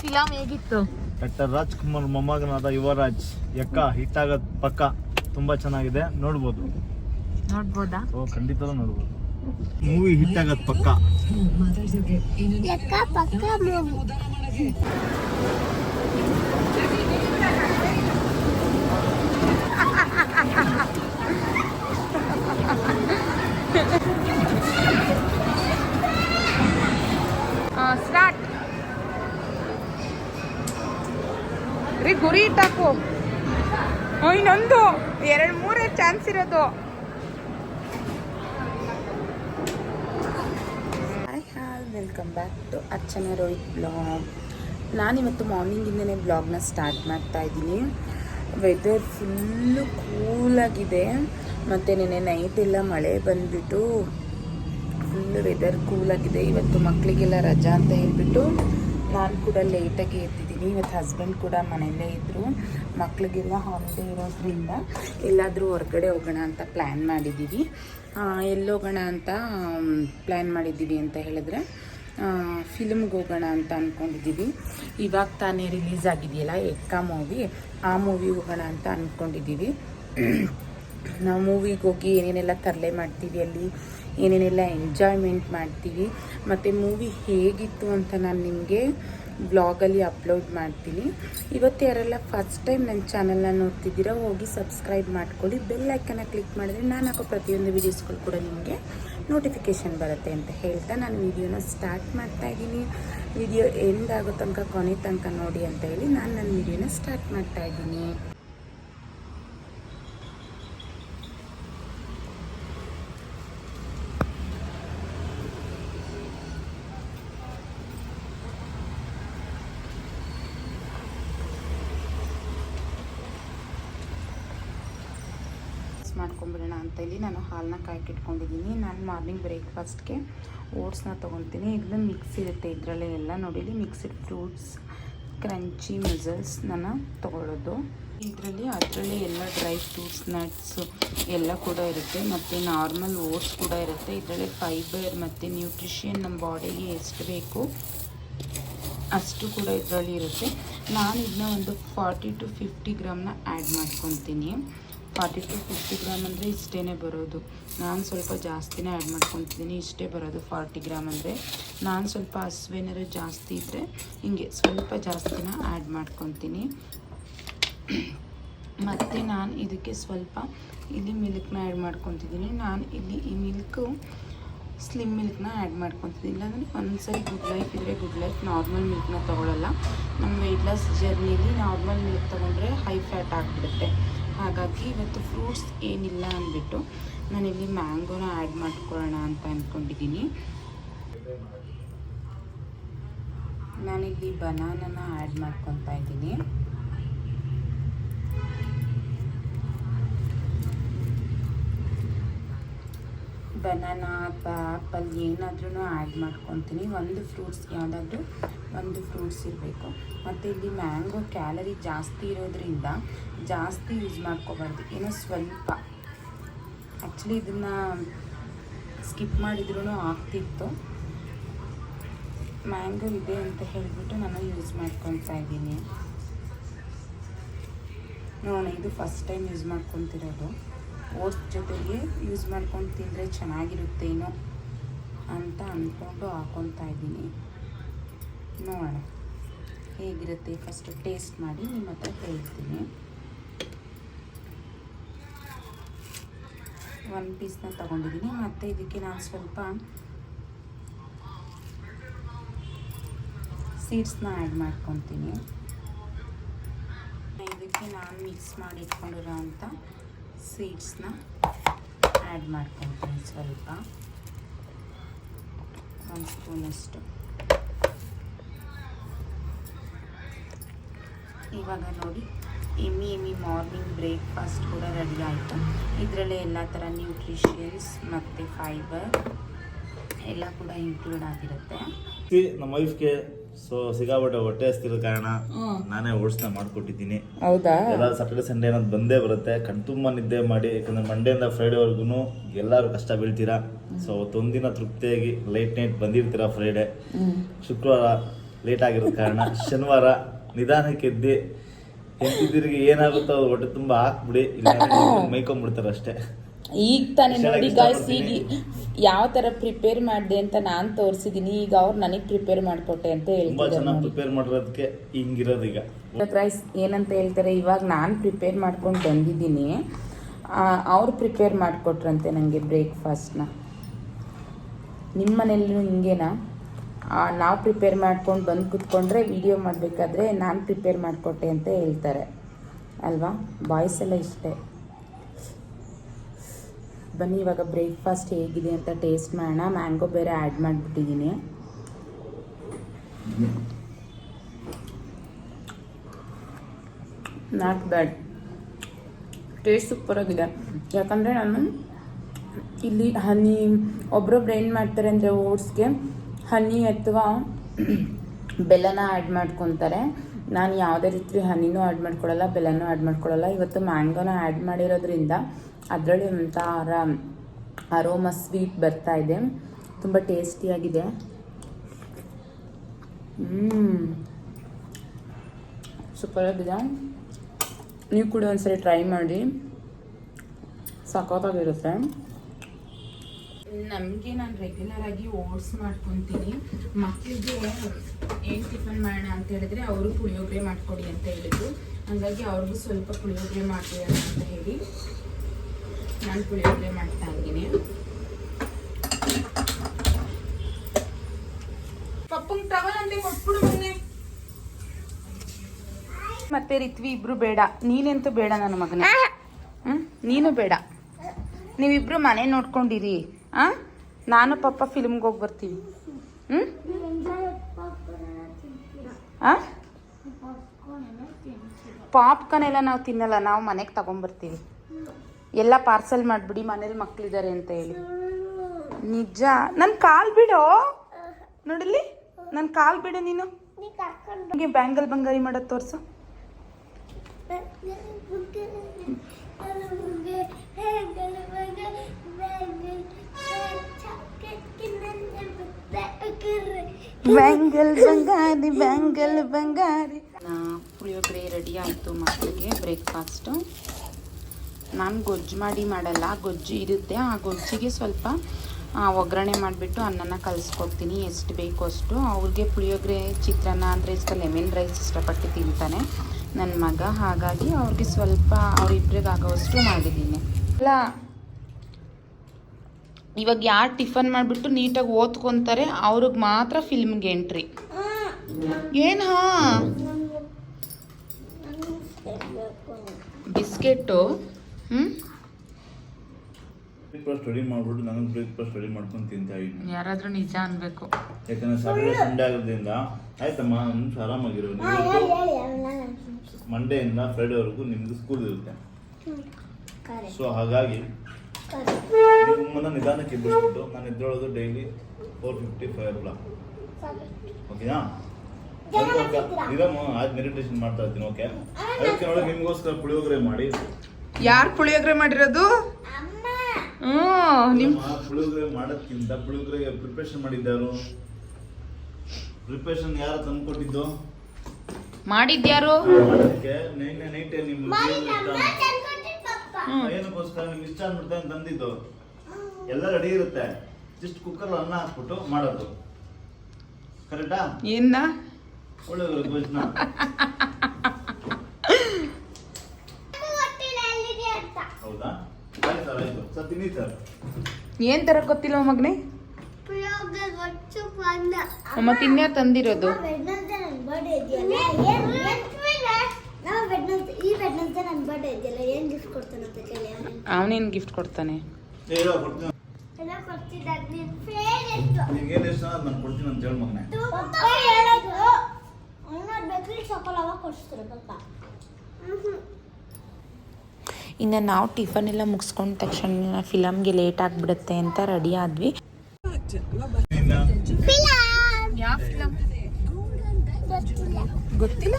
Film ಹೇಗಿತ್ತು? Doctor Rajkumar ಮೊಮ್ಮಗನಾದ Yuvraj Ekka hit ಆಗದ್ ಪಕ್ಕ ತುಂಬಾ ಚೆನ್ನಾಗಿದೆ. ನೋಡ್ಬೋದು. ನೋಡ್ಬೋದಾ? ಓ ಖಂಡಿತ ನೋಡ್ಬೋದು. ಮೂವಿ ಹಿಟ್ ಆಗದ್ ಪಕ್ಕ ಪಕ್ಕ ಮೂವಿ. ಸ್ಟಾರ್ಟ್. ರೀ ಗುರಿ ಇಟ್ಟಾಕು. ಇನ್ನೊಂದು. ಎರಡು, ಮೂರೇ ಚಾನ್ಸ್ ಇರೋದು. Hi welcome back to Archana Rohith vlog ನಾನಿವತ್ತು ಮಾರ್ನಿಂಗಿಂದನೇ ಬ್ಲಾಗ್ನ ಸ್ಟಾರ್ಟ್ ಮಾಡ್ತಾ ಇದ್ದೀನಿ. ವೆದರ್ ಫುಲ್ಲು ಕೂಲಾಗಿದೆ ಮತ್ತು ನೆನೆ ನೈಟ್ ಎಲ್ಲ ಮಳೆ ಬಂದುಬಿಟ್ಟು ಫುಲ್ಲು ವೆದರ್ ಕೂಲಾಗಿದೆ ಇವತ್ತು ಮಕ್ಕಳಿಗೆಲ್ಲ ರಜಾ ಅಂತ ಹೇಳಿಬಿಟ್ಟು ನಾನು ಕೂಡ ಲೇಟಾಗಿ ಎದ್ದಿದ್ದೀನಿ ಇವತ್ತು ಹಸ್ಬೆಂಡ್ ಕೂಡ ಮನೆಯಲ್ಲೇ ಇದ್ದರು ಮಕ್ಕಳಿಗೆಲ್ಲ ಹಾಲಿಡೇ ಇರೋದ್ರಿಂದ ಎಲ್ಲಾದರೂ ಹೊರಗಡೆ ಹೋಗೋಣ ಅಂತ ಪ್ಲ್ಯಾನ್ ಮಾಡಿದ್ದೀವಿ ಎಲ್ಲೋಗೋಣ ಅಂತ ಪ್ಲ್ಯಾನ್ ಮಾಡಿದ್ದೀವಿ ಅಂತ ಹೇಳಿದ್ರೆ ಫಿಲ್ಮ್ಗೆ ಹೋಗೋಣ ಅಂತ ಅಂದ್ಕೊಂಡಿದ್ದೀವಿ ಇವಾಗ ತಾನೇ ರಿಲೀಸ್ ಆಗಿದೆಯಲ್ಲ ಎಕ್ಕ ಮೂವಿ ಆ ಮೂವಿಗೆ ಹೋಗೋಣ ಅಂತ ಅಂದ್ಕೊಂಡಿದ್ದೀವಿ ನಾವು ಮೂವಿಗೆ ಹೋಗಿ ಏನೇನೆಲ್ಲ ತರಲೆ ಮಾಡ್ತೀವಿ ಅಲ್ಲಿ, ಏನೇನೆಲ್ಲ ಎಂಜಾಯ್ಮೆಂಟ್ ಮಾಡ್ತೀವಿ. ಮತ್ತು ಮೂವಿ ಹೇಗಿತ್ತು ಅಂತ ನಾನು ನಿಮಗೆ ಬ್ಲಾಗಲ್ಲಿ ಅಪ್ಲೋಡ್ ಮಾಡ್ತೀನಿ. ಇವತ್ತು ಯಾರೆಲ್ಲ ಫಸ್ಟ್ ಟೈಮ್ ನನ್ನ ಚಾನಲ್ನ ನೋಡ್ತಿದ್ದೀರಾ, ಹೋಗಿ ಸಬ್ಸ್ಕ್ರೈಬ್ ಮಾಡ್ಕೊಳ್ಳಿ. ಬೆಲ್ ಐಕನ್ನ ಕ್ಲಿಕ್ ಮಾಡಿದ್ರೆ ನಾನು ಹಾಕೋ ಪ್ರತಿಯೊಂದು ವೀಡಿಯೋಸ್ಗಳು ಕೂಡ ನಿಮಗೆ ನೋಟಿಫಿಕೇಷನ್ ಬರುತ್ತೆ ಅಂತ ಹೇಳ್ತಾ ನಾನು ವಿಡಿಯೋನ ಸ್ಟಾರ್ಟ್ ಮಾಡ್ತಾ ಇದ್ದೀನಿ. ವಿಡಿಯೋ ಎಂಡ್ ಆಗೋ ತನಕ ಕೊನೆ ತನಕ ನೋಡಿ ಅಂತ ಹೇಳಿ ನಾನು ನನ್ನ ವಿಡಿಯೋನ ಸ್ಟಾರ್ಟ್ ಮಾಡ್ತಾ ಇದ್ದೀನಿ. ಮಾಡ್ಕೊಂಬಿಡೋಣ ಅಂತ ಇಲ್ಲಿ ನಾನು ಹಾಲನ್ನ ಕಾಯ್ಕಿಟ್ಕೊಂಡಿದ್ದೀನಿ. ನಾನು ಮಾರ್ನಿಂಗ್ ಬ್ರೇಕ್ಫಾಸ್ಟ್ಗೆ ಓಟ್ಸ್ನ ತೊಗೊತೀನಿ ಇದನ್ನ ಮಿಕ್ಸ್ ಇರುತ್ತೆ ಇದರಲ್ಲೇ ಎಲ್ಲ ನೋಡಿಲಿ ಮಿಕ್ಸ್ಡ್ ಫ್ರೂಟ್ಸ್ ಕ್ರಂಚಿ ಮಿಸಲ್ಸ್ ನಾನು ತೊಗೊಳ್ಳೋದು. ಇದರಲ್ಲಿ ಅದರಲ್ಲಿ ಎಲ್ಲ ಡ್ರೈ ಫ್ರೂಟ್ಸ್ ನಟ್ಸು ಎಲ್ಲ ಕೂಡ ಇರುತ್ತೆ. ಮತ್ತು ನಾರ್ಮಲ್ ಓಟ್ಸ್ ಕೂಡ ಇರುತ್ತೆ. ಇದರಲ್ಲಿ ಫೈಬರ್ ಮತ್ತು ನ್ಯೂಟ್ರಿಷನ್ ನಮ್ಮ ಬಾಡಿಗೆ ಎಷ್ಟು ಬೇಕು ಅಷ್ಟು ಕೂಡ ಇದರಲ್ಲಿ ಇರುತ್ತೆ. ನಾನು ಇದನ್ನ ಒಂದು ಫಾರ್ಟಿ ಟು ಫಿಫ್ಟಿ ಗ್ರಾಮ್ನ ಆ್ಯಡ್ ಮಾಡ್ಕೊತೀನಿ. ಫಾರ್ಟಿ ಟು ಫಿಫ್ಟಿ ಗ್ರಾಮ್ ಅಂದರೆ ಇಷ್ಟೇ ಬರೋದು. ನಾನು ಸ್ವಲ್ಪ ಜಾಸ್ತಿನೇ ಆ್ಯಡ್ ಮಾಡ್ಕೊತಿದ್ದೀನಿ ಇಷ್ಟೇ ಬರೋದು ಫಾರ್ಟಿ ಗ್ರಾಮ್ ಅಂದರೆ. ನಾನು ಸ್ವಲ್ಪ ಹಸುವೇನಾರು ಜಾಸ್ತಿ ಇದ್ದರೆ ಹಿಂಗೆ ಸ್ವಲ್ಪ ಜಾಸ್ತಿನ ಆ್ಯಡ್ ಮಾಡ್ಕೊತೀನಿ. ಮತ್ತು ನಾನು ಇದಕ್ಕೆ ಸ್ವಲ್ಪ ಇಲ್ಲಿ ಮಿಲ್ಕ್ನ ಆ್ಯಡ್ ಮಾಡ್ಕೊತಿದ್ದೀನಿ ನಾನು ಇಲ್ಲಿ ಈ ಮಿಲ್ಕು ಸ್ಲಿಮ್ ಮಿಲ್ಕ್ನ ಆ್ಯಡ್ ಮಾಡ್ಕೊತಿದ್ದೀನಿ ಇಲ್ಲಾಂದರೆ ಒಂದ್ಸರಿ ಗುಡ್ ಲೈಫ್ ಇದ್ದರೆ ಗುಡ್ ಲೈಫ್ ನಾರ್ಮಲ್ ಮಿಲ್ಕ್ನ ತೊಗೊಳ್ಳಲ್ಲ ನಮ್ಮ ವೆಯ್ಟ್ ಲಾಸ್ ಜರ್ನಿಲಿ ನಾರ್ಮಲ್ ಮಿಲ್ಕ್ ತೊಗೊಂಡ್ರೆ ಹೈ ಫ್ಯಾಟ್ ಆಗಿಬಿಡುತ್ತೆ. ಹಾಗಾಗಿ ಇವತ್ತು ಫ್ರೂಟ್ಸ್ ಏನಿಲ್ಲ ಅಂದ್ಬಿಟ್ಟು ನಾನಿಲ್ಲಿ ಮ್ಯಾಂಗೋನ ಆ್ಯಡ್ ಮಾಡ್ಕೊಳ್ಳೋಣ ಅಂತ ಅಂದ್ಕೊಂಡಿದ್ದೀನಿ ನಾನಿಲ್ಲಿ ಬನಾನನ ಆ್ಯಡ್ ಮಾಡ್ಕೊತಾ ಇದ್ದೀನಿ. ಬನಾನಾ ಅಥವಾ ಆ್ಯಪಲ್ ಏನಾದ್ರೂ ಆ್ಯಡ್ ಮಾಡ್ಕೊತೀನಿ ಒಂದು ಫ್ರೂಟ್ಸ್ ಯಾವುದಾದ್ರೂ ಒಂದು ಫ್ರೂಟ್ಸ್ ಇರಬೇಕು. ಮತ್ತು ಇಲ್ಲಿ ಮ್ಯಾಂಗೋ ಕ್ಯಾಲರಿ ಜಾಸ್ತಿ ಇರೋದ್ರಿಂದ ಜಾಸ್ತಿ ಯೂಸ್ ಮಾಡ್ಕೋಬಾರ್ದು. ಏನೋ ಸ್ವಲ್ಪ. ಆ್ಯಕ್ಚುಲಿ ಇದನ್ನು ಸ್ಕಿಪ್ ಮಾಡಿದ್ರೂ ಆಗ್ತಿತ್ತು. ಮ್ಯಾಂಗೋ ಇದೆ ಅಂತ ಹೇಳಿಬಿಟ್ಟು ನಾನು ಯೂಸ್ ಮಾಡ್ಕೊತಾ ಇದ್ದೀನಿ. ನೋಡೋಣ, ಇದು ಫಸ್ಟ್ ಟೈಮ್ ಯೂಸ್ ಮಾಡ್ಕೊತಿರೋದು ಓಟ್ಸ್ ಜೊತೆಗೆ ಯೂಸ್ ಮಾಡ್ಕೊಂಡು ತಿಂದರೆ ಚೆನ್ನಾಗಿರುತ್ತೇನೋ ಅಂತ ಅಂದ್ಕೊಂಡು ಹಾಕೊತಾ ಇದ್ದೀನಿ. ನೋಡೋಣ ಹೇಗಿರುತ್ತೆ ಫಸ್ಟ್ ಟೇಸ್ಟ್ ಮಾಡಿ ನಿಮ್ಮ ಹತ್ರ ಹೇಳ್ತೀನಿ. ಒಂದು ಪೀಸ್ನ ತೊಗೊಂಡಿದ್ದೀನಿ. ಮತ್ತು ಇದಕ್ಕೆ ನಾನು ಸ್ವಲ್ಪ ಸೀಡ್ಸ್ನ ಆ್ಯಡ್ ಮಾಡ್ಕೊತೀನಿ. ಇದಕ್ಕೆ ನಾನು ಮಿಕ್ಸ್ ಮಾಡಿ ಇಟ್ಕೊಂಡಿರೋ ಅಂಥ ಸೀಡ್ಸ್ನ ಆ್ಯಡ್ ಮಾಡ್ಕೊತೀನಿ ಸ್ವಲ್ಪ. ಒಂದು ಸ್ಪೂನಷ್ಟು ಇವಾಗ ನೋಡಿ ಎಮ್ಮಿ ಇಮ್ಮಿ ಮಾರ್ನಿಂಗ್ ಬ್ರೇಕ್ಫಾಸ್ಟ್ ಕೂಡ ರೆಡಿ ಆಯಿತು. ಇದರಲ್ಲೇ ಎಲ್ಲ ಥರ ನ್ಯೂಟ್ರಿಷನ್ಸ್ ಮತ್ತು ಫೈಬರ್ ಎಲ್ಲ ಕೂಡ ಇನ್ಕ್ಲೂಡ್ ಆಗಿರುತ್ತೆ. ನಮ್ಮ ವೈಫ್ಗೆ ಸೊ ಸಿಗಾಬಟ್ಟೆ ಹೊಟ್ಟೆ ಹಸ್ತಿರೋ ಕಾರಣ ನಾನೇ ಓಡಿಸ್ನ ಮಾಡ್ಕೊಟ್ಟಿದ್ದೀನಿ. ಹೌದಾ? ಎಲ್ಲ ಸಾಟರ್ಡೆ ಸಂಡೇ ಅನ್ನೋದು ಬಂದೇ ಬರುತ್ತೆ. ಕಣ್ತುಂಬ ನಿದ್ದೆ ಮಾಡಿ ಯಾಕಂದ್ರೆ ಮಂಡೆಯಿಂದ ಫ್ರೈಡೆವರೆಗೂ ಎಲ್ಲರೂ ಕಷ್ಟ ಬೀಳ್ತೀರಾ? ಸೊ ಅವತ್ತೊಂದಿನ ತೃಪ್ತಿಯಾಗಿ ಲೈಟ್ ನೈಟ್ ಬಂದಿರ್ತೀರಾ ಫ್ರೈಡೆ ಶುಕ್ರವಾರ ಲೇಟ್ ಆಗಿರೋ ಕಾರಣ ಶನಿವಾರ ನಿಧಾನಕ್ಕೆ ಎದ್ದೆ. ಎದ್ದಿದ್ದರಿಗೆ ಏನಾಗುತ್ತೋ ಅದು ಹೊಟ್ಟೆ ತುಂಬ ಹಾಕ್ಬಿಡಿ. ಇಲ್ಲ ಮೈಕೊಂಡ್ಬಿಡ್ತಾರೆ ಅಷ್ಟೇ. ಈಗ ತಾನೇ ನೋಡಿ ಗಾಯ್ಸ್ ಈಗ ಯಾವ ತರ ಪ್ರಿಪೇರ್ ಮಾಡಿದೆ ಅಂತ ನಾನು ತೋರಿಸಿದೀನಿ. ಈಗ ಅವ್ರು ನನಗೆ ಪ್ರಿಪೇರ್ ಮಾಡಿಕೊಟ್ಟೆ ಅಂತ ಹೇಳ್ತಾರೆ ಚೆನ್ನಾಗಿ ಪ್ರಿಪೇರ್ ಮಾಡಿರೋದಕ್ಕೆ ಹಿಂಗಿರೋದು ಈಗ. ರೈಸ್ ಏನಂತ ಹೇಳ್ತಾರೆ ಇವಾಗ ನಾನು ಪ್ರಿಪೇರ್ ಮಾಡ್ಕೊಂಡು ಬಂದಿದ್ದೀನಿ. ಅವ್ರು ಪ್ರಿಪೇರ್ ಮಾಡಿಕೊಟ್ರಂತೆ ನನಗೆ ಬ್ರೇಕ್ಫಾಸ್ಟ್ನ ನಿಮ್ಮ ಮನೆಯಲ್ಲೂ ಹಿಂಗೇನಾ? ನಾವು ಪ್ರಿಪೇರ್ ಮಾಡ್ಕೊಂಡು ಬಂದು ಕುತ್ಕೊಂಡ್ರೆ ವಿಡಿಯೋ ಮಾಡಬೇಕಾದ್ರೆ ನಾನು ಪ್ರಿಪೇರ್ ಮಾಡಿಕೊಟ್ಟೆ ಅಂತ ಹೇಳ್ತಾರೆ. ಅಲ್ವಾ? ಬಾಯ್ಸ್ ಎಲ್ಲ ಇಷ್ಟೇ. ಬನ್ನಿ, ಇವಾಗ ಬ್ರೇಕ್ಫಾಸ್ಟ್ ಹೇಗಿದೆ ಅಂತ ಟೇಸ್ಟ್ ಮಾಡೋಣ. ಮ್ಯಾಂಗೋ ಬೇರೆ ಆ್ಯಡ್ ಮಾಡಿಬಿಟ್ಟಿದ್ದೀನಿ. ನಾಟ್ ಬ್ಯಾಡ್ ಟೇಸ್ಟ್ ಸೂಪರ್ ಆಗಿದೆ. ಯಾಕಂದರೆ ನಾನು ಇಲ್ಲಿ ಹನಿ ಒಬ್ರೊಬ್ರು ಏನು ಮಾಡ್ತಾರೆ ಅಂದರೆ ಓಟ್ಸ್ಗೆ ಹನಿ ಅಥವಾ ಬೆಲ್ಲನ ಆ್ಯಡ್ ಮಾಡ್ಕೊತಾರೆ. ನಾನು ಯಾವುದೇ ರೀತಿ ಹನಿನೂ ಆ್ಯಡ್ ಮಾಡ್ಕೊಳ್ಳಲ್ಲ ಬೆಲ್ಲನೂ ಆ್ಯಡ್ ಮಾಡ್ಕೊಳ್ಳಲ್ಲ ಇವತ್ತು ಮ್ಯಾಂಗೋನ ಆ್ಯಡ್ ಮಾಡಿರೋದ್ರಿಂದ ಅದರಲ್ಲಿ ಒಂಥರ ಅರೋಮ ಸ್ವೀಟ್ ಬರ್ತಾ ಇದೆ. ತುಂಬ ಟೇಸ್ಟಿಯಾಗಿದೆ. ಹ್ಞೂ ಸೂಪರ್ ಆಗಿದೆ. ನೀವು ಕೂಡ ಒಂದ್ಸರಿ ಟ್ರೈ ಮಾಡಿ. ಸಖತ್ತಾಗಿರುತ್ತೆ ನಮಗೆ ನಾನು ರೆಗ್ಯುಲರ್ ಆಗಿ ಓಟ್ಸ್ ಮಾಡ್ಕೊತೀನಿ. ಮಕ್ಕಳಿಗೆ ಏನು ಟಿಫನ್ ಮಾಡೋಣ ಅಂತ ಹೇಳಿದ್ರೆ ಅವರು ಪುಳಿಯೋಗರೆ ಮಾಡಿಕೊಡಿ ಅಂತ ಹೇಳಿದ್ರು. ಹಾಗಾಗಿ ಅವ್ರಿಗೂ ಸ್ವಲ್ಪ ಪುಳಿಯೋಗರೆ ಮಾಡ್ತೀರ ಅಂತ ಹೇಳಿ ನಾನು ಪುಳಿಯೋಗರೆ ಮಾಡ್ತಾ ಇದ್ದೀನಿ. ಪಪ್ಪಂಗೆ ತಗೊಳಂತೆ ಕೊಟ್ಬಿಡು ಮೊನ್ನೆ. ಮತ್ತೆ ರಿತ್ವಿ, ಇಬ್ರು ಬೇಡ. ನೀನೆಂತೂ ಬೇಡ ನನ್ನ ಮಗನ. ಹ್ಮ್? ನೀನು ಬೇಡ. ನೀವಿಬ್ರು ಮನೆ ನೋಡ್ಕೊಂಡಿರಿ. ಆ? ನಾನು ಪಪ್ಪ ಫಿಲ್ಮ್ಗೆ ಹೋಗಿ ಬರ್ತೀವಿ ಹ್ಮ್? ಹಾಂ ಪಾಪ್ಕಾರ್ನ್ ಎಲ್ಲ ನಾವು ತಿನ್ನಲ್ಲ, ನಾವು ಮನೆಗೆ ತಗೊಂಬರ್ತೀವಿ ಎಲ್ಲ ಪಾರ್ಸಲ್ ಮಾಡಿಬಿಡಿ, ಮನೇಲಿ ಮಕ್ಕಳಿದ್ದಾರೆ ಅಂತ ಹೇಳಿ. ನಿಜ? ನನ್ನ ಕಾಲ್ ಬಿಡೋ. ನೋಡಲಿ ನನ್ನ ಕಾಲ್ ಬಿಡು ನೀನು. ನನಗೆ ಬ್ಯಾಂಗಲ್ ಬಂಗಾರಿ ಮಾಡೋದು ತೋರಿಸು. ಬ್ಯಾಂಗಲ್ ಬಂಗಾರಿ ಬ್ಯಾಂಗಲ್ ಬಂಗಾರಿ ಪುಳಿಯೋಗರೆ ರೆಡಿ ಆಯಿತು ಮಕ್ಕಳಿಗೆ ಬ್ರೇಕ್ಫಾಸ್ಟು ನಾನು ಗೊಜ್ಜು ಮಾಡಿ ಮಾಡಲ್ಲ ಗೊಜ್ಜು ಇರುತ್ತೆ. ಆ ಗೊಜ್ಜಿಗೆ ಸ್ವಲ್ಪ ಒಗ್ಗರಣೆ ಮಾಡಿಬಿಟ್ಟು ಅನ್ನನ ಕಲಿಸ್ಕೊಡ್ತೀನಿ. ಎಷ್ಟು ಬೇಕು ಅಷ್ಟು. ಅವ್ರಿಗೆ ಪುಳಿಯೋಗರೆ ಚಿತ್ರಾನ್ನ ಅಂದರೆ ಇಷ್ಟ ಲೆಮನ್ ರೈಸ್ ಇಷ್ಟಪಟ್ಟು ತಿಂತಾನೆ ನನ್ನ ಮಗ. ಹಾಗಾಗಿ ಅವ್ರಿಗೆ ಸ್ವಲ್ಪ ಅವ್ರಿಬ್ರಿಗೆ ಆಗೋವಷ್ಟು ಮಾಡಿದ್ದೀನಿ. ಅಲ್ಲ ಇವಾಗ ಯಾರು ಟಿಫನ್ ಮಾಡಿಬಿಟ್ಟು ನೀಟಾಗಿ ಓದ್ಕೊತಾರೆ ಅವ್ರಿಗೆ ಮಾತ್ರ ಫಿಲ್ಮ್ಗೆ ಎಂಟ್ರಿ. ಏನು ಹಾ? ಬಿಸ್ಕೆಟ್ಟು ಹ್ಞೂ ಬ್ರೇಕ್ಫಾಸ್ಟ್ ರೆಡಿ ಮಾಡ್ಬಿಟ್ಟು ನಾನು ಬ್ರೇಕ್ಫಾಸ್ಟ್ ರೆಡಿ ಮಾಡ್ಕೊಂಡು ತಿಂತಾ ಇದ್ದೀನಿ ಯಾರಾದರೂ ನಿಜ ಅನ್ಬೇಕು. ಯಾಕಂದ್ರೆ ಸಾಟರ್ಡೆ ಸಂಡೇ ಆಗೋದ್ರಿಂದ ಆಯ್ತಮ್ಮ ನಿಮಿಷ ಆರಾಮಾಗಿರೋ. ಮಂಡೆಯಿಂದ ಫ್ರೈಡೇವರೆಗೂ ನಿಮ್ದು ಸ್ಕೂಲ್ ಇರುತ್ತೆ. ಸೊ ಹಾಗಾಗಿ ನಿಮ್ಮನ್ನ ನಿಧಾನಕ್ಕೆ ಎಬ್ಬಿಸ್ಬಿಟ್ಟು ನಾನು ಎದ್ದೇಳೋದು daily four fifty five o'clock ಓಕೆನಾ ಆಯ್ತು ಮೆಡಿಟೇಷನ್ ಮಾಡ್ತಾ ಇರ್ತೀನಿ ಓಕೆ ಅದಕ್ಕೆ ನೋಡಿ ನಿಮಗೋಸ್ಕರ ಪುಳಿಯೋಗರೆ ಮಾಡಿ. ಯಾರು ಪುಳಿಯೋಗರೆ ಮಾಡಿರೋದು? ಹ್ಞೂ ನಿಮ್ ನಮ್ಮ ಪುಳಿಯೋಗರೆ ಮಾಡೋದ್ಕಿಂತ ಪುಳಿಯೋಗರೆಗೆ ಪ್ರಿಪ್ರೇಷನ್ ಮಾಡಿದ್ದಾರು ಪ್ರಿಪ್ರೇಷನ್ ಯಾರು ತಂದ್ಕೊಟ್ಟಿದ್ದು? ಮಾಡಿದ್ಯಾರು? ಮಾಡೋದಕ್ಕೆ ನೈನ್ ನೈಟ್ ನಿಮ್ಗೆ ಏನಕ್ಕೋಸ್ಕರ ನಿಮ್ಗೆ ಇಷ್ಟ ಅಂದ್ಬಿಡ್ತಾ ಅಂತ ತಂದಿದ್ದು ಎಲ್ಲ ರೆಡಿ ಇರುತ್ತೆ. ಜಸ್ಟ್ ಕುಕ್ಕರ್ ಅನ್ನ ಹಾಕ್ಬಿಟ್ಟು ಮಾಡೋದು. ಕರೆಕ್ಟಾ ಇನ್ನ ಒಳ್ಳೆ ಹೌದಾ? ಆಯ್ತು ಸರ್ ಆಯ್ತು. ಸರ್ ತಿನ್ನಿ ಸರ್. ಏನ್ ತರ ಗೊತ್ತಿಲ್ಲ ಮಗನೇ? ಅಮ್ಮ ತಿನ್ನ ತಂದಿರೋದು. ಅವನೇನ್ ಗಿಫ್ಟ್ ಕೊಡ್ತಾನೆ? ಏ, ಇಲ್ಲ ಕೊಡ್ತೀನಿ ನಿಮ್ಗೆ ಏನು ಇಷ್ಟ? ಅದು ನಾನು ಕೊಡ್ತೀನಿ ಅಂತ ಹೇಳಿ ಮಗನೇ. ಇನ್ನು ನಾವು ಟಿಫನ್ ಎಲ್ಲ ಮುಗಿಸ್ಕೊಂಡ ತಕ್ಷಣ ಫಿಲಮ್ಗೆ ಲೇಟ್ ಆಗಿಬಿಡುತ್ತೆ ಅಂತ ರೆಡಿ ಆದ್ವಿ. ಗೊತ್ತಿಲ್ಲ.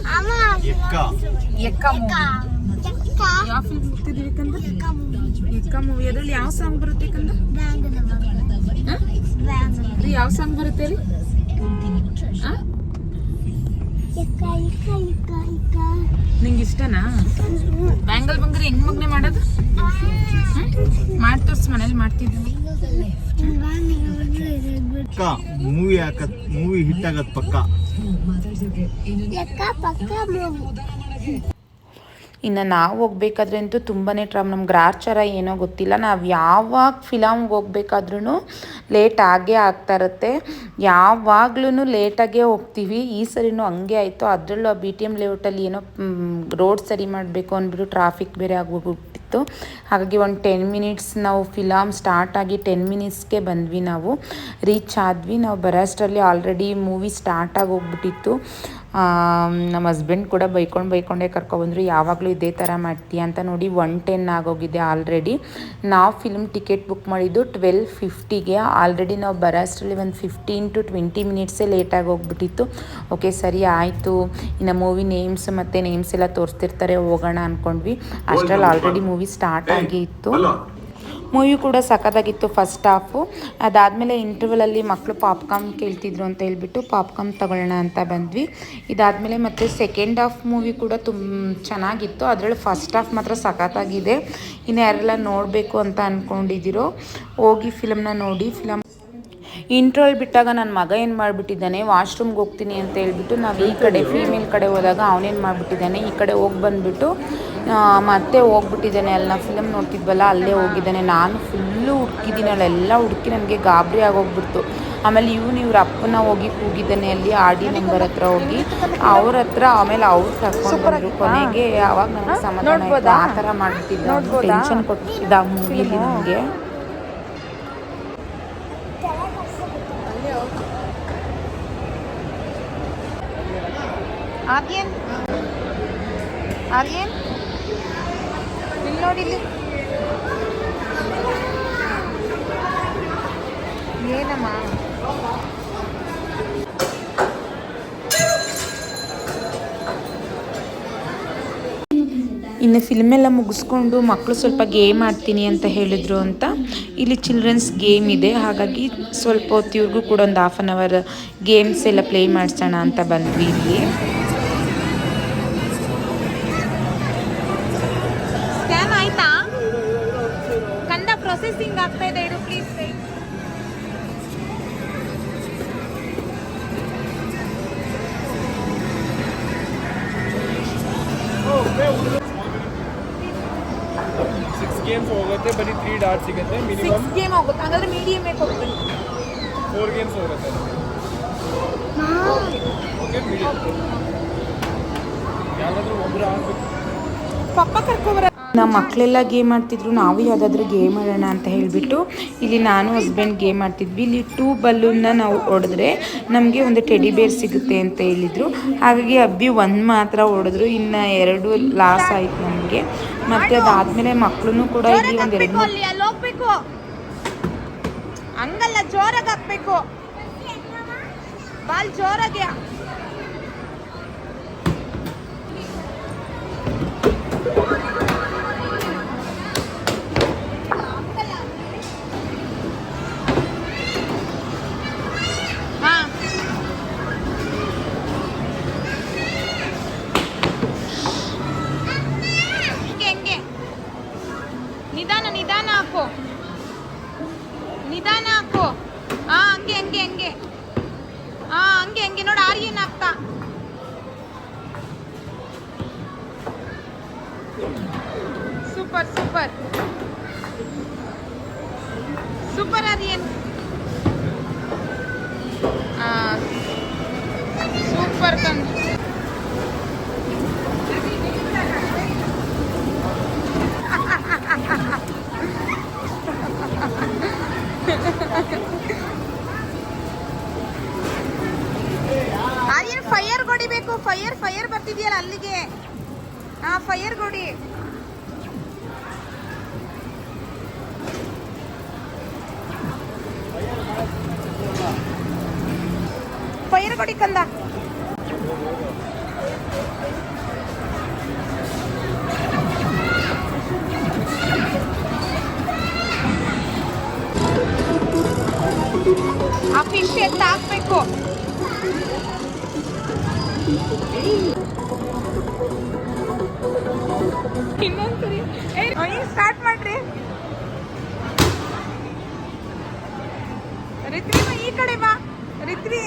ಯಾವ ಫಿಲ್ಮ್ ಕಂದ ಎಕ್ಕ ಮೂವಿ ಅದ್ರಲ್ಲಿ ಯಾವ ಸಾಂಗ್ ಬರುತ್ತೆ ಕಂದ? ಯಾವ ಸಾಂಗ್ ಬರುತ್ತೆ ಆ? ನಿಂಗೆ ಇಷ್ಟನಾ? ಬ್ಯಾಂಗಲ್ ಬಂಗಾರ ಹೆಂಗ್ ಮಗ್ನೆ ಮಾಡೋದು? ಮಾಡಿ ತೋರ್ಸ್ ಮನೇಲಿ ಮಾಡ್ತಿದ್ವಿ ಪಕ್ಕ ಮೂವಿ ಹಾಕತ್ ಮೂವಿ ಹಿಟ್ ಆಗತ್ ಪಕ್ಕ. ಇನ್ನು ನಾವು ಹೋಗ್ಬೇಕಾದ್ರೆ ಅಂತೂ ತುಂಬಾ ಟ್ರಾಮ್, ನಮ್ಗೆ ಗ್ರಾಚಾರ ಏನೋ ಗೊತ್ತಿಲ್ಲ. ನಾವು ಯಾವಾಗ ಫಿಲಮ್ಗೆ ಹೋಗ್ಬೇಕಾದ್ರೂ ಲೇಟ್ ಆಗೇ ಆಗ್ತಾ ಇರುತ್ತೆ. ಯಾವಾಗ್ಲೂ ಲೇಟಾಗೇ ಹೋಗ್ತೀವಿ. ಈ ಸರಿನೂ ಹಂಗೆ ಆಯಿತು. ಅದರಲ್ಲೂ ಆ ಬಿ ಟಿ ಎಂ ಲೇಔಟಲ್ಲಿ ಏನೋ ರೋಡ್ ಸರಿ ಮಾಡಬೇಕು ಅಂದ್ಬಿಟ್ಟು ಟ್ರಾಫಿಕ್ ಬೇರೆ ಆಗೋಗ್ಬಿಟ್ಟಿತ್ತು. ಹಾಗಾಗಿ ಒಂದು ಟೆನ್ ಮಿನಿಟ್ಸ್ ನಾವು ಫಿಲಮ್ ಸ್ಟಾರ್ಟ್ ಆಗಿ ಟೆನ್ ಮಿನಿಟ್ಸ್ಗೆ ಬಂದ್ವಿ ನಾವು. ರೀಚ್ ಆದ್ವಿ. ನಾವು ಬರೋಷ್ಟರಲ್ಲಿ ಆಲ್ರೆಡಿ ಮೂವಿ ಸ್ಟಾರ್ಟ್ ಆಗಿ ಹೋಗ್ಬಿಟ್ಟಿತ್ತು ನಮ್ಮ ಹಸ್ಬೆಂಡ್ ಕೂಡ ಬೈಕೊಂಡು ಬೈಕೊಂಡೇ ಕರ್ಕೊಬಂದರು ಯಾವಾಗಲೂ ಇದೇ ಥರ ಮಾಡ್ತೀಯ ಅಂತ ನೋಡಿ ಒನ್ ಟೆನ್ ಆಗೋಗಿದೆ ಆಲ್ರೆಡಿ ನಾವು ಫಿಲ್ಮ್ ಟಿಕೆಟ್ ಬುಕ್ ಮಾಡಿದ್ದು ಟ್ವೆಲ್ ಫಿಫ್ಟಿಗೆ ಆಲ್ರೆಡಿ ನಾವು ಬರೋಷ್ಟರಲ್ಲಿ ಒಂದು ಫಿಫ್ಟೀನ್ ಟು ಟ್ವೆಂಟಿ ಮಿನಿಟ್ಸೇ ಲೇಟಾಗಿ ಹೋಗ್ಬಿಟ್ಟಿತ್ತು. ಓಕೆ ಸರಿ ಆಯಿತು. ಇನ್ನು ಮೂವಿ ನೇಮ್ಸ್ ಮತ್ತು ನೇಮ್ಸ್ ಎಲ್ಲ ತೋರಿಸ್ತಿರ್ತಾರೆ ಹೋಗೋಣ ಅಂದ್ಕೊಂಡ್ವಿ ಅಷ್ಟರಲ್ಲಿ ಆಲ್ರೆಡಿ ಮೂವಿ ಸ್ಟಾರ್ಟ್ ಆಗಿತ್ತು ಮೂವಿ ಕೂಡ ಸಖತ್ತಾಗಿತ್ತು ಫಸ್ಟ್ ಹಾಫು ಅದಾದಮೇಲೆ ಇಂಟರ್ವಲಲ್ಲಿ ಮಕ್ಕಳು ಪಾಪ್ಕಾರ್ನ್ ಕೇಳ್ತಿದ್ರು ಅಂತ ಹೇಳ್ಬಿಟ್ಟು ಪಾಪ್ಕಾರ್ನ್ ತಗೊಳ್ಳೋಣ ಅಂತ ಬಂದ್ವಿ. ಇದಾದಮೇಲೆ ಮತ್ತು ಸೆಕೆಂಡ್ ಹಾಫ್ ಮೂವಿ ಕೂಡ ತುಂಬ ಚೆನ್ನಾಗಿತ್ತು. ಅದರಲ್ಲಿ ಫಸ್ಟ್ ಹಾಫ್ ಮಾತ್ರ ಸಖತ್ತಾಗಿದೆ. ಇನ್ನು ಯಾರೆಲ್ಲ ನೋಡಬೇಕು ಅಂತ ಅಂದ್ಕೊಂಡಿದ್ದೀರೋ ಹೋಗಿ ಫಿಲಮ್ನ ನೋಡಿ. ಫಿಲಮ್ ಇಂಟ್ರೋಲ್ ಬಿಟ್ಟಾಗ ನನ್ನ ಮಗ ಏನು ಮಾಡಿಬಿಟ್ಟಿದ್ದಾನೆ? ವಾಶ್ರೂಮ್ಗೆ ಹೋಗ್ತೀನಿ ಅಂತ ಹೇಳ್ಬಿಟ್ಟು ನಾವು ಈ ಕಡೆ ಫೀಮೇಲ್ ಕಡೆ ಹೋದಾಗ ಅವನೇನು ಮಾಡಿಬಿಟ್ಟಿದ್ದಾನೆ? ಈ ಕಡೆ ಹೋಗಿ ಬಂದುಬಿಟ್ಟು ಮತ್ತೆ ಹೋಗ್ಬಿಟ್ಟಿದ್ದಾನೆ. ಅಲ್ಲಿ ನಾವು ಫಿಲಮ್ ನೋಡ್ತಿದ್ವಲ್ಲ ಅಲ್ಲೇ ಹೋಗಿದ್ದಾನೆ. ನಾನು ಫುಲ್ಲು ಹುಡುಕಿದ್ದೀನಿ. ಅಲ್ಲೆಲ್ಲ ಹುಡುಕಿ ನನಗೆ ಗಾಬರಿ ಆಗೋಗ್ಬಿಡ್ತು. ಆಮೇಲೆ ಇವನು ಇವ್ರ ಅಪ್ಪನ ಹೋಗಿ ಕೂಗಿದ್ದಾನೆ ಅಲ್ಲಿ ಆರ್ ಡಿ ನಂಬರ್ ಹತ್ರ ಹೋಗಿ. ಅವ್ರ ಹತ್ರ ಆಮೇಲೆ ಅವ್ರು ಕರ್ಕೊಂಡು ಬಂದ್ರು. ಕೊನೆಗೆ ಅವಾಗ ನನಗೆ ಸಮಾಧಾನ ಆ ಥರ ಮಾಡ್ಬಿಟ್ಟಿದ್ದ. ಟೆನ್ಷನ್ ಕೊಟ್ಟಿದ್ದ ಮೂವಿಲಿ ನನಗೆ. ಆರ್ಯನ್ ಆರ್ಯನ್ ಇಲ್ಲಿ ನೋಡಿ ಇಲ್ಲಿ ಏನಮ್ಮ ಇನ್ನು ಫಿಲ್ಮೆಲ್ಲ ಮುಗಿಸ್ಕೊಂಡು ಮಕ್ಕಳು ಸ್ವಲ್ಪ ಗೇಮ್ ಆಡ್ತೀನಿ ಅಂತ ಹೇಳಿದ್ರು ಅಂತ. ಇಲ್ಲಿ ಚಿಲ್ಡ್ರನ್ಸ್ ಗೇಮ್ ಇದೆ. ಹಾಗಾಗಿ ಸ್ವಲ್ಪ ಹೊತ್ತು ಇವ್ರಿಗೂ ಕೂಡ ಒಂದು ಹಾಫ್ ಆನ್ ಅವರ್ ಗೇಮ್ಸ್ ಎಲ್ಲ ಪ್ಲೇ ಮಾಡಿಸೋಣ ಅಂತ ಬಂದ್ವಿ ಇಲ್ಲಿ. ಸಿಕ್ಸ್ ಗೇಮ್ ಆಗುತ್ತೆ. ಹಂಗಾದ್ರೆ ಮೀಡಿಯಮ್ ಕೊಡ್ತೀನಿ. ಫೋರ್ ಗೇಮ್ಸ್ ಹೋಗುತ್ತೆ. ಓಕೆ ಮೀಡಿಯಮ್ ಯಾರಾದರೂ ಒಬ್ಬರು ಆಡ್ಬೇಕು ಪಪ್ಪ ಕರ್ಕೊಬರ ನಮ್ಮ ಮಕ್ಕಳೆಲ್ಲ ಗೇಮ್ ಆಡ್ತಿದ್ರು ನಾವು ಯಾವುದಾದ್ರೂ ಗೇಮ್ ಆಡೋಣ ಅಂತ ಹೇಳಿಬಿಟ್ಟು ಇಲ್ಲಿ ನಾನು ಹಸ್ಬೆಂಡ್ ಗೇಮ್ ಆಡ್ತಿದ್ವಿ. ಇಲ್ಲಿ ಟೂ ಬಲೂನ್ನ ನಾವು ಹೊಡೆದ್ರೆ ನಮಗೆ ಒಂದು ಟೆಡಿ ಬೇರ್ ಸಿಗುತ್ತೆ ಅಂತ ಹೇಳಿದರು. ಹಾಗಾಗಿ ಅಬ್ಬಿ ಒಂದು ಮಾತ್ರ ಹೊಡೆದ್ರು. ಇನ್ನು ಎರಡು ಲಾಸ್ ಆಯಿತು ನಮಗೆ. ಮತ್ತು ಅದಾದಮೇಲೆ ಮಕ್ಕಳು ಕೂಡ ಇಲ್ಲಿ ಒಂದು ಎರಡು ಅಲ್ಲಿ ಹಂಗಲ್ಲ ಜೋರಾಗಿ ಹಾಕ್ಬೇಕು. ಬಾಲ್ ಜೋರಾಗಿ. ಹಾ ಆ ಏಯ್ ಇನ್ನೊಂದ್ಸರಿ ಸ್ಟಾರ್ಟ್ ಮಾಡ್ರಿ. ರಿತ್ರಿ ಈ ಕಡೆ ಬಾ. ರಿತ್ರಿ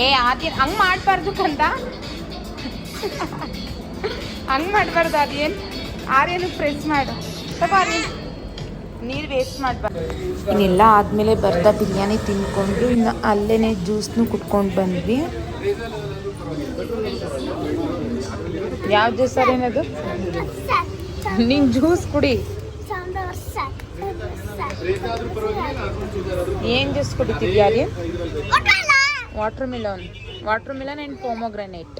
ಏ ಅದೇನು ಹಂಗ್ ಮಾಡ್ಬಾರ್ದು ಕಂದ. ಹಂಗ್ ಮಾಡ್ಬಾರ್ದು ಅದೇನ್ ಆರೇನು ಪ್ರೆಸ್ ಮಾಡು. ಆರ್ಯನ್ ನೀರು ವೇಸ್ಟ್ ಮಾಡ್ಬಾರ್ದು. ಇನ್ನೆಲ್ಲ ಆದಮೇಲೆ ಬರ್ತಾ ಬಿರಿಯಾನಿ ತಿನ್ಕೊಂಡು ಇನ್ನು ಅಲ್ಲೇ ಜ್ಯೂಸ್ನು ಕುಟ್ಕೊಂಡು ಬಂದ್ವಿ. ಯಾವ ಜ್ಯೂಸ್ ಏನದು? ನಿಂಗೆ ಜ್ಯೂಸ್ ಕುಡಿ. ಏನ್ ಜ್ಯೂಸ್ ಕುಡಿತಿದ್ಯಾ ರೀ watermelon watermelon and pomegranate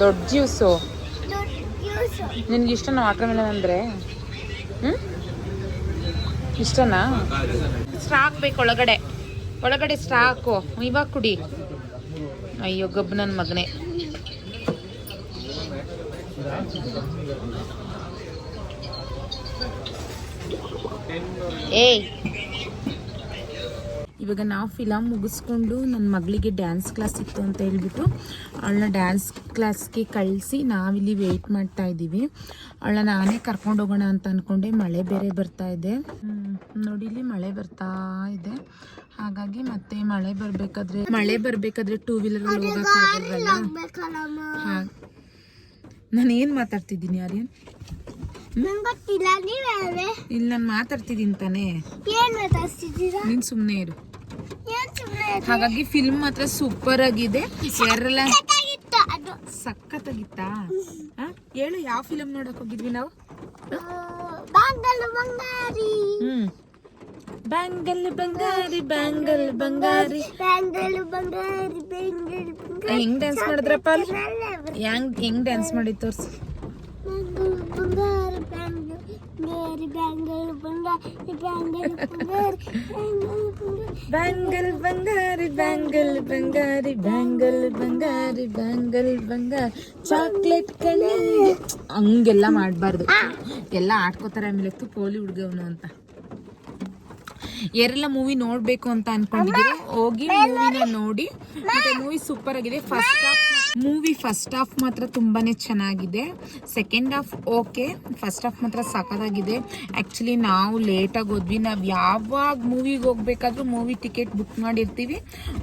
ದೊಡ್ಡ ಜ್ಯೂಸು ನಿನ್ಗೆ ಇಷ್ಟನಾ ವಾಟರ್ ಮೆಲನ್ ಅಂದ್ರೆ? ಇಷ್ಟನಾ? ಸ್ಟಾಕ್ ಬೇಕು ಒಳಗಡೆ. ಒಳಗಡೆ ಸ್ಟಾಕು ಇವಾಗ ಕುಡಿ. ಅಯ್ಯೋ, ಗಬ್ಬು ನನ್ನ ಮಗನೇ. ಏಯ್. ಇವಾಗ ನಾವು ಫಿಲಮ್ ಮುಗಿಸ್ಕೊಂಡು ನನ್ನ ಮಗಳಿಗೆ ಡ್ಯಾನ್ಸ್ ಕ್ಲಾಸ್ ಇತ್ತು ಅಂತ ಹೇಳ್ಬಿಟ್ಟು ಅವಳನ್ನ ಡ್ಯಾನ್ಸ್ ಕ್ಲಾಸ್ಗೆ ಕಳಿಸಿ ನಾವಿಲ್ಲಿ ವೆಯ್ಟ್ ಮಾಡ್ತಾ ಇದ್ದೀವಿ. ಅವಳನ್ನ ನಾನೇ ಕರ್ಕೊಂಡು ಹೋಗೋಣ ಅಂತ ಅಂದ್ಕೊಂಡೆ ಮಳೆ ಬೇರೆ ಬರ್ತಾ ಇದೆ. ನೋಡಿ ಇಲ್ಲಿ ಮಳೆ ಬರ್ತಾ ಇದೆ. ಹಾಗಾಗಿ ಮತ್ತೆ ಮಳೆ ಬರಬೇಕಾದ್ರೆ ಮಳೆ ಬರಬೇಕಾದ್ರೆ ಟೂ ವೀಲರ್ ಹಾಂ. ನಾನು ಏನು ಮಾತಾಡ್ತಿದ್ದೀನಿ ಆರ್ಯನ್? ಇಲ್ಲ ನಾನು ಮಾತಾಡ್ತಿದ್ದೀನಿ ತಾನೇ. ನೀನ್ ಮಾತಾಡ್ತಿದ್ದೀರಾ? ನೀನು ಸುಮ್ಮನೆ ಇರು. ಏನ್ ಹಾಗಾಗಿ ಫಿಲ್ಮ್ ಮಾತ್ರ ಸೂಪರ್ ಆಗಿದೆ. ಕೇರಳ ಸಖತ್ತಾಗಿತ್ತಾ? ಹೇಳು ಯಾವ ಫಿಲಮ್ ನೋಡಕ್ ಹೋಗಿದ್ವಿ ನಾವು? ಹ್ಮ್. ಬ್ಯಾಂಗಲ್ ಬಂಗಾರಿ ಬ್ಯಾಂಗಲ್ ಬಂಗಾರಿ. ಹೆಂಗ್ ಡ್ಯಾನ್ಸ್ ಮಾಡಿದ್ರಪ್ಪ ಹೆಂಗ್ ಹೆಂಗ್ ಡ್ಯಾನ್ಸ್ ಮಾಡಿ ತೋರ್ಸಿ. ಬ್ಯಾಂಗಲ್ ಬಂಗಾರಿ ಬ್ಯಾಂಗಲ್ ಬಂಗಾರಿ ಬ್ಯಾಂಗಲ್ ಬಂಗಾರಿ ಬ್ಯಾಂಗಲ್ ಬಂಗಾರಿ ಬ್ಯಾಂಗಲ್ ಬಂಗಾರಿ ಬ್ಯಾಂಗಲ್ ಬಂಗಾರಿ ಬಂಗಾರಿ ಬ್ಯಾಂಗಲ್ ಬಂಗಾರಿ. ಚಾಕ್ಲೇಟ್ ಕಣ್ಣಿ ಹಂಗೆಲ್ಲ ಮಾಡಬಾರ್ದು. ಎಲ್ಲ ಆಡ್ಕೋತಾರೆ ಆಮೇಲೆ ತು ಪೋಲಿ ಹುಡ್ಗವನು ಅಂತ. ಯಾರೆಲ್ಲ ಮೂವಿ ನೋಡ್ಬೇಕು ಅಂತ ಅನ್ಕೊಂಡಿದ್ದೀರೋ ಹೋಗಿ ಮೂವಿನ ನೋಡಿ. ಮತ್ತೆ ಮೂವಿ ಸೂಪರ್ ಆಗಿದೆ. First half movie first half ಮಾತ್ರ ತುಂಬಾನೇ ಚೆನ್ನಾಗಿದೆ. Second half okay first half ಮಾತ್ರ ಸಾಕಾಗಿದೆ ಆ್ಯಕ್ಚುಲಿ ನಾವು ಲೇಟಾಗಿ ಹೋದ್ವಿ. ನಾವು ಯಾವಾಗ ಮೂವಿಗೆ ಹೋಗ್ಬೇಕಾದ್ರೂ ಮೂವಿ ಟಿಕೆಟ್ ಬುಕ್ ಮಾಡಿರ್ತೀವಿ.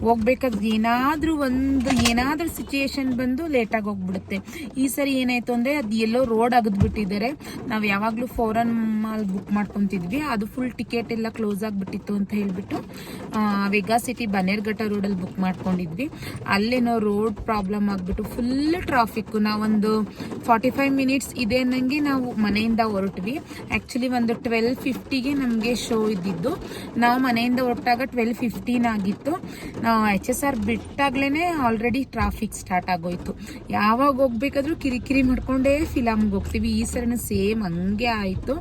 ಹೋಗ್ಬೇಕಾದ್ರೆ ಏನಾದರೂ ಒಂದು ಏನಾದರೂ ಸಿಚುಯೇಷನ್ ಬಂದು ಲೇಟಾಗಿ ಹೋಗ್ಬಿಡುತ್ತೆ. ಈ ಸರಿ ಏನಾಯಿತು ಅಂದರೆ ಅದು ಎಲ್ಲೋ ರೋಡ್ ಅಗದ್ಬಿಟ್ಟಿದ್ದಾರೆ. ನಾವು ಯಾವಾಗಲೂ ಫೋರನ್ ಮಾಲ್ ಬುಕ್ ಮಾಡ್ಕೊತಿದ್ವಿ. ಅದು ಫುಲ್ ಟಿಕೆಟ್ ಎಲ್ಲ ಕ್ಲೋಸ್ ಆಗಿಬಿಟ್ಟಿತ್ತು ಅಂತ ಹೇಳ್ಬಿಟ್ಟು ವೆಗಾ ಸಿಟಿ ಬನೇರ್ಘಟ್ಟ ರೋಡಲ್ಲಿ ಬುಕ್ ಮಾಡ್ಕೊಂಡಿದ್ವಿ. ಅಲ್ಲೇನೋ ರೋಡ್ ಪ್ರಾಬ್ಲಮ್ ಆಗಿಬಿಟ್ಟು ಫುಲ್ ಟ್ರಾಫಿಕ್ಕು ನಾವೊಂದು ಫಾರ್ಟಿ ಫೈವ್ ಮಿನಿಟ್ಸ್ ಇದೆ ಅನ್ನಂಗೆ ನಾವು ಮನೆಯಿಂದ ಹೊರಟ್ವಿ. ಆ್ಯಕ್ಚುಲಿ ಒಂದು ಟ್ವೆಲ್ ಫಿಫ್ಟಿಗೆ ನಮಗೆ ಶೋ ಇದ್ದಿದ್ದು. ನಾವು ಮನೆಯಿಂದ ಹೊರಟಾಗ ಟ್ವೆಲ್ ಫಿಫ್ಟೀನ್ ಆಗಿತ್ತು. ನಾವು ಎಚ್ ಎಸ್ ಆರ್ ಬಿಟ್ಟಾಗ್ಲೇ ಆಲ್ರೆಡಿ ಟ್ರಾಫಿಕ್ ಸ್ಟಾರ್ಟ್ ಆಗೋಯ್ತು. ಯಾವಾಗ ಹೋಗ್ಬೇಕಾದ್ರೂ ಕಿರಿಕಿರಿ ಮಾಡ್ಕೊಂಡೇ ಫಿಲಮ್ಗೆ ಹೋಗ್ತೀವಿ. ಈ ಸರಿನೂ ಸೇಮ್ ಹಂಗೆ ಆಯಿತು.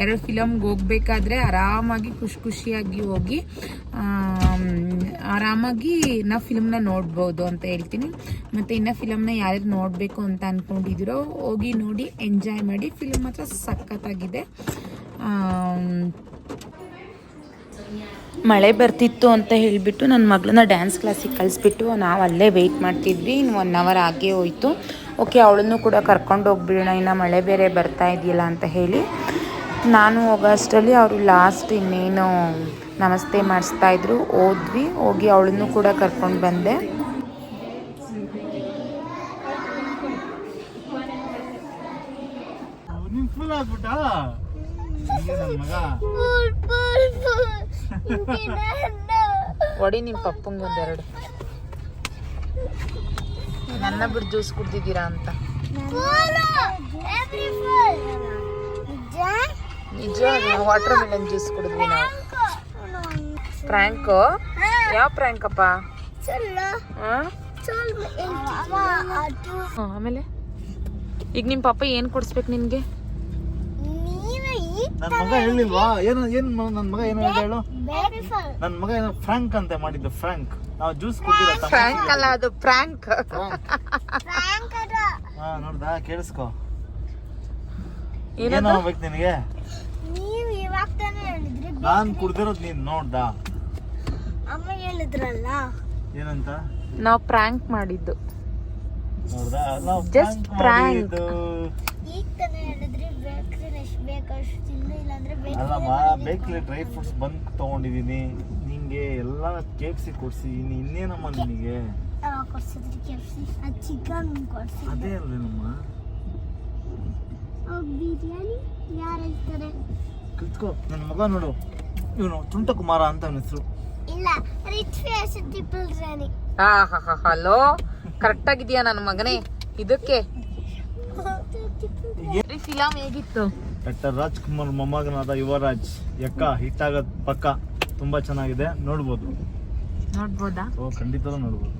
ಎರಡು ಫಿಲಮ್ಗೆ ಹೋಗ್ಬೇಕಾದ್ರೆ ಆರಾಮಾಗಿ ಖುಷಿ ಖುಷಿಯಾಗಿ ಹೋಗಿ ಆರಾಮಾಗಿ ನಾವು ಫಿಲಮ್ನ ನೋಡ್ಬೋದು ಅಂತ ಹೇಳ್ತೀನಿ. ಮತ್ತು ಇನ್ನು ಫಿಲಮ್ನ ಯಾರ್ಯಾರು ನೋಡಬೇಕು ಅಂತ ಅಂದ್ಕೊಂಡಿದ್ದೀರೋ ಹೋಗಿ ನೋಡಿ ಎಂಜಾಯ್ ಮಾಡಿ. ಫಿಲಮ್ ಮಾತ್ರ ಸಖತ್ತಾಗಿದೆ. ಮಳೆ ಬರ್ತಿತ್ತು ಅಂತ ಹೇಳಿಬಿಟ್ಟು ನನ್ನ ಮಗಳನ್ನ ಡ್ಯಾನ್ಸ್ ಕ್ಲಾಸಿಗೆ ಕಳಿಸ್ಬಿಟ್ಟು ನಾವು ಅಲ್ಲೇ ವೆಯ್ಟ್ ಮಾಡ್ತಿದ್ವಿ. ಇನ್ನು ಒನ್ ಅವರ್ ಆಗೇ ಹೋಯ್ತು. ಓಕೆ ಅವಳನ್ನು ಕೂಡ ಕರ್ಕೊಂಡು ಹೋಗ್ಬಿಡೋಣ. ಇನ್ನು ಮಳೆ ಬೇರೆ ಬರ್ತಾ ಇದೆಯಲ್ಲ ಅಂತ ಹೇಳಿ. ನಾನು ಹೋಗೋ ಅಷ್ಟರಲ್ಲಿ ಅವರು ಲಾಸ್ಟ್ ಇನ್ನೇನು ನಮಸ್ತೆ ಮಾಡಿಸ್ತಾ ಇದ್ರು. ಹೋದ್ವಿ ಹೋಗಿ ಅವಳನ್ನು ಕೂಡ ಕರ್ಕೊಂಡು ಬಂದೆ. ಒಡಿ ನಿಮ್ಮ ಪಪ್ಪಂಗೆ ಒಂದೆರಡು. ನನ್ನ ಬಿಟ್ಟು ಜ್ಯೂಸ್ ಕುಡ್ದಿದ್ದೀರಾ ಅಂತ. ಫುಲ್ ಎವ್ರಿ ಫುಲ್ ನಿಜ ನಿಜ ವಾಟರ್ ಮೆಲನ್ ಜ್ಯೂಸ್ ಕುಡಿದ್ವಿ ನಾವು ಪ್ರ್ಯಾಂಕು ಯಾವ ಪ್ರ್ಯಾಂಕಪ್ಪ ಆಮೇಲೆ? ಈಗ ನಿಮ್ಮ ಪಾಪ ಏನು ಕೊಡಿಸ್ಬೇಕು ನಿನಗೆ? ನನ್ನ ಮಗ ಹೇಳಿಲ್ವಾ? ಏನು ಏನು ನನ್ನ ಮಗ ಏನು ಹೇಳ್ದ ಹೇಳು? ನನ್ನ ಮಗ ಏನೋ ಫ್ರಾಂಕ್ ಅಂತ ಮಾಡಿದ್ದು ಫ್ರಾಂಕ್ ನಾವು ಜ್ಯೂಸ್ ಕೊಟ್ಟಿಲ್ಲ ಫ್ರ್ಯಾಂಕ್ ಅಲ್ಲ ಅದು ಫ್ರ್ಯಾಂಕ್ ಹಾ ನೋಡ್ದಾ ಕೇಳಿಸ್ಕೋ? ಏನೋ ಬೇಕು ನಿನಗೆ? ನೀವು ಇವಾಗ ತಾನೇ ಹೇಳಿದ್ರಿ ನಾನ್ ಕುಡ್ದಿರೋದ್ ನೀನ್ ನೋಡ್ದಾ? ಅಮ್ಮ ಹೇಳಿದ್ರಲ್ಲ. ಏನಂತ? ನಾವು ಪ್ರ್ಯಾಂಕ್ ಮಾಡಿದ್ದು. ನೋಡ್ದಾ? ನಾವು Just prank. ಈಗ ತಾನೇ ಹೇಳಿದ್ರಿ ಬೇಕ್ರಿ ಎಷ್ಟು ಬೇಕು ಅಷ್ಟು ತಿನ್ನು ಇಲ್ಲಾಂದ್ರೆ ಅಲ್ಲಮ್ಮ ಬೇಕರಿ ಡ್ರೈ ಫ್ರೂಟ್ಸ್ ಬಂದ್ ತಗೊಂಡಿದೀನಿ. ನಿಂಗೆ ಎಲ್ಲ ಕೇಕ್ ಸಿ ಕೊಡ್ಸಿದೀನಿ ಇನ್ನೇನಮ್ಮ ನಿನಗೆ? ಕೊಡ್ಸಿದ್ರಿ ಕೆಫ್ಸಿ ಅದು ಚಿಕನ್ ಕೊಡ್ಸಿದ್ರಿ. ಅದೇ ಅಲ್ವೇನಮ್ಮ? ಬಿರಿಯಾನಿ ಯಾರು ಹೇಳ್ತಾರೆ? ಕಿತ್ಕೋ. ನನ್ನ ಮಗ ನೋಡು. ಇವನು ತುಂಟ ಕುಮಾರ ಅಂತ ಅವನ ಹೆಸರು. ಇಲ್ಲ rich face triple Rani hello? Correct ಆಗಿದ್ಯಾ ನನ್ನ ಮಗನೇ? ಇದಕ್ಕೆ? ಫಿಲಮ್ ಹೇಗಿತ್ತು? ಡಾಕ್ಟರ್ ರಾಜ್ಕುಮಾರ್ ಮೊಮ್ಮಗನಾದ ಯುವರಾಜ್ ಯಕ್ಕ ಹಿಟ್ ಆಗದ ಪಕ್ಕ ತುಂಬಾ ಚೆನ್ನಾಗಿದೆ. ನೋಡ್ಬೋದು. ನೋಡ್ಬೋದಾ? ಓ ಖಂಡಿತ ನೋಡ್ಬೋದು.